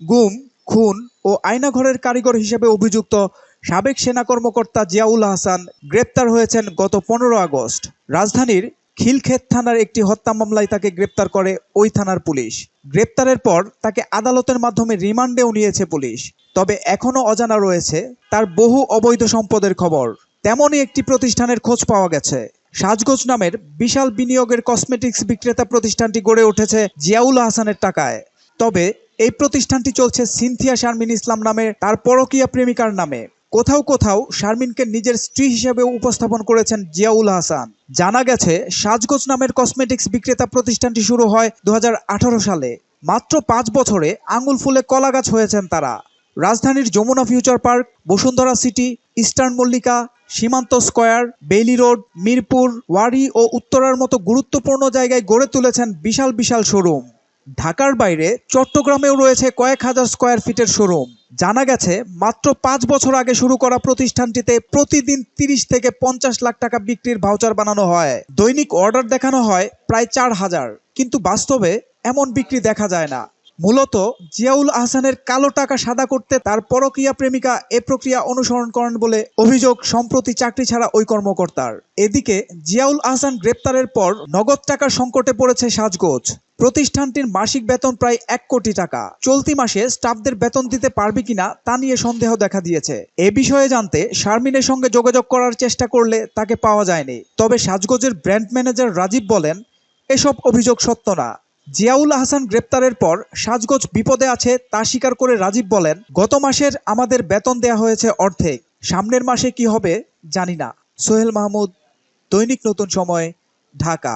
গুম, খুন ও আয়নাঘরের কারিগর হিসেবে অভিযুক্ত সাবেক সেনা কর্মকর্তা জিয়াউল হাসান গ্রেপ্তার হয়েছেন গত পনেরো আগস্ট। রাজধানীর খিলক্ষেত থানার একটি হত্যা মামলায় তাকে গ্রেপ্তার করে ওই থানার পুলিশ। গ্রেপ্তারের পর তাকে আদালতের মাধ্যমে রিমান্ডেও নিয়েছে পুলিশ। তবে এখনও অজানা রয়েছে তার বহু অবৈধ সম্পদের খবর। তেমনই একটি প্রতিষ্ঠানের খোঁজ পাওয়া গেছে। সাজগোজ নামের বিশাল বিনিয়োগের কসমেটিক্স বিক্রেতা প্রতিষ্ঠানটি গড়ে উঠেছে জিয়াউল হাসানের টাকায়। তবে এই প্রতিষ্ঠানটি চলছে সিনথিয়া শারমিন ইসলাম নামে তার পরকীয়া প্রেমিকার নামে। কোথাও কোথাও শারমিনকে নিজের স্ত্রী হিসেবে উপস্থাপন করেছেন জিয়াউল হাসান। জানা গেছে, সাজগোজ নামের কসমেটিক্স বিক্রেতা প্রতিষ্ঠানটি শুরু হয় দু হাজার আঠারো সালে। মাত্র পাঁচ বছরে আঙুল ফুলে কলা গাছ হয়েছেন তারা। রাজধানীর Jamuna future park, Bashundhara city, eastern Mallika, Simanta square, Baily road, Mirpur, Wari ও উত্তরার মতো গুরুত্বপূর্ণ জায়গায় গড়ে তুলেছেন বিশাল বিশাল শোরুম। ঢাকার বাইরে চট্টগ্রামেও রয়েছে কয়েক হাজার স্কোয়ার ফিটের শোরুম জানা গেছে, মাত্র পাঁচ বছর আগে শুরু করা প্রতিষ্ঠানটিতে প্রতিদিন তিরিশ থেকে পঞ্চাশ লাখ টাকা বিক্রির ভাউচার বানানো হয়। দৈনিক অর্ডার দেখানো হয় প্রায় চার হাজার। কিন্তু বাস্তবে এমন বিক্রি দেখা যায় না। মূলত জিয়াউল আহসানের কালো টাকা সাদা করতে তার পরকীয়া প্রেমিকা এ প্রক্রিয়া অনুসরণ করেন বলে অভিযোগ, সম্প্রতি চাকরি ছাড়া ওই কর্মকর্তার। এদিকে জিয়াউল আহসান গ্রেপ্তারের পর নগদ টাকার সংকটে পড়েছে সাজগোজ। প্রতিষ্ঠানটির মাসিক বেতন প্রায় এক কোটি টাকা। চলতি মাসে স্টাফদের বেতন দিতে পারবে কিনা তা নিয়ে সন্দেহ দেখা দিয়েছে। এ বিষয়ে জানতে শারমিনের সঙ্গে যোগাযোগ করার চেষ্টা করলে তাকে পাওয়া যায়নি। তবে সাজগোজের ব্র্যান্ড ম্যানেজার রাজীব বলেন, এসব অভিযোগ সত্য না। জিয়াউল আহসান গ্রেপ্তারের পর সাজগোজ বিপদে আছে তা স্বীকার করে রাজীব বলেন, গত মাসের আমাদের বেতন দেয়া হয়েছে অর্ধেক, সামনের মাসে কি হবে জানি না। সোহেল মাহমুদ, দৈনিক নতুন সময়, ঢাকা।